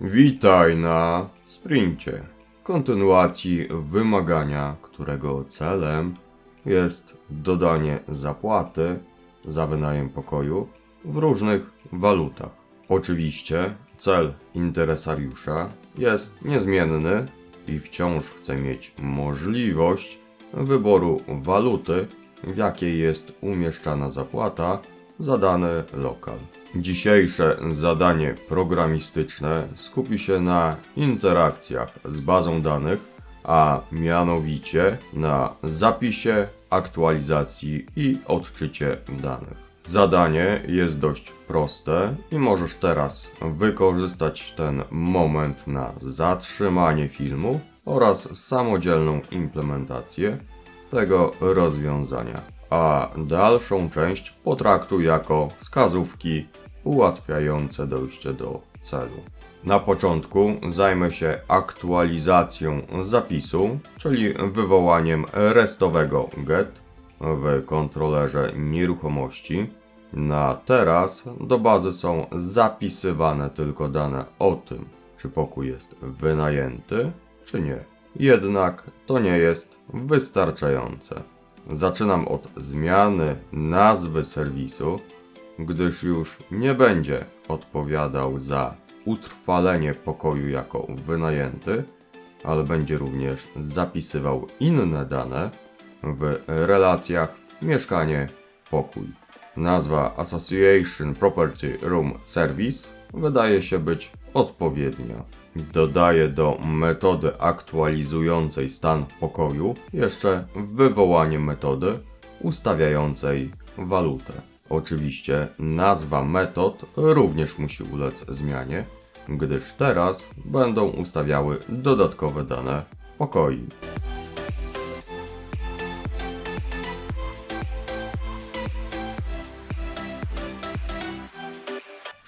Witaj na sprincie. Kontynuacji wymagania, którego celem jest dodanie zapłaty za wynajem pokoju w różnych walutach. Oczywiście cel interesariusza jest niezmienny i wciąż chce mieć możliwość wyboru waluty, w jakiej jest umieszczana zapłata za dany lokal. Dzisiejsze zadanie programistyczne skupi się na interakcjach z bazą danych, a mianowicie na zapisie, aktualizacji i odczycie danych. Zadanie jest dość proste i możesz teraz wykorzystać ten moment na zatrzymanie filmu oraz samodzielną implementację tego rozwiązania, a dalszą część potraktuj jako wskazówki ułatwiające dojście do celu. Na początku zajmę się aktualizacją zapisu, czyli wywołaniem restowego get w kontrolerze nieruchomości. Na teraz do bazy są zapisywane tylko dane o tym, czy pokój jest wynajęty, czy nie. Jednak to nie jest wystarczające. Zaczynam od zmiany nazwy serwisu, gdyż już nie będzie odpowiadał za utrwalenie pokoju jako wynajęty, ale będzie również zapisywał inne dane w relacjach mieszkanie pokój. Nazwa Association Property Room Service wydaje się być odpowiednia. Dodaję do metody aktualizującej stan pokoju jeszcze wywołanie metody ustawiającej walutę. Oczywiście nazwa metod również musi ulec zmianie, gdyż teraz będą ustawiały dodatkowe dane pokoi.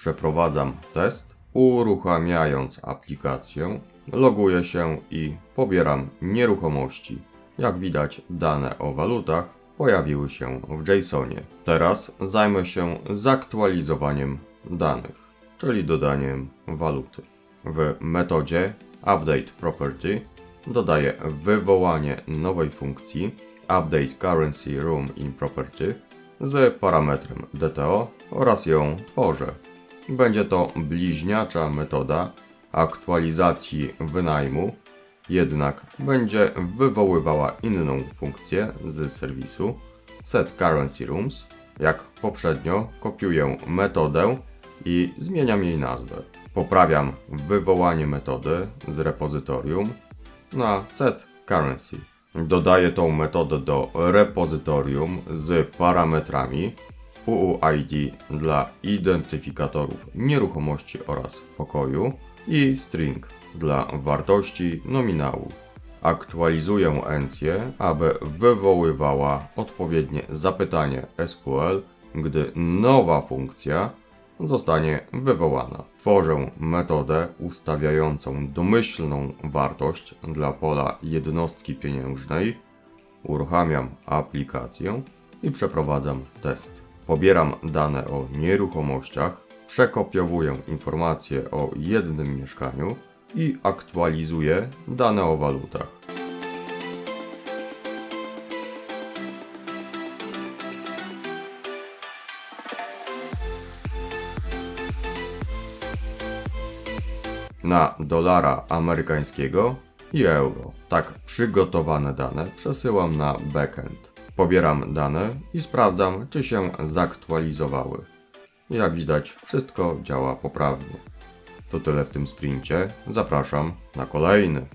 Przeprowadzam test, uruchamiając aplikację, loguję się i pobieram nieruchomości. Jak widać, dane o walutach pojawiły się w JSONie. Teraz zajmę się zaktualizowaniem danych, czyli dodaniem waluty. W metodzie update property dodaję wywołanie nowej funkcji update currency room in property z parametrem DTO oraz ją tworzę. Będzie to bliźniacza metoda aktualizacji wynajmu, jednak będzie wywoływała inną funkcję z serwisu set currency rooms. Jak poprzednio kopiuję metodę i zmieniam jej nazwę. Poprawiam wywołanie metody z repozytorium na set currency. Dodaję tą metodę do repozytorium z parametrami UUID dla identyfikatorów nieruchomości oraz pokoju i string dla wartości nominału. Aktualizuję encję, aby wywoływała odpowiednie zapytanie SQL, gdy nowa funkcja zostanie wywołana. Tworzę metodę ustawiającą domyślną wartość dla pola jednostki pieniężnej, uruchamiam aplikację i przeprowadzam test. Pobieram dane o nieruchomościach, przekopiowuję informacje o jednym mieszkaniu i aktualizuję dane o walutach. na dolara amerykańskiego i euro. Tak przygotowane dane przesyłam na backend. Pobieram dane i sprawdzam, czy się zaktualizowały. Jak widać, wszystko działa poprawnie. To tyle w tym sprincie. Zapraszam na kolejny.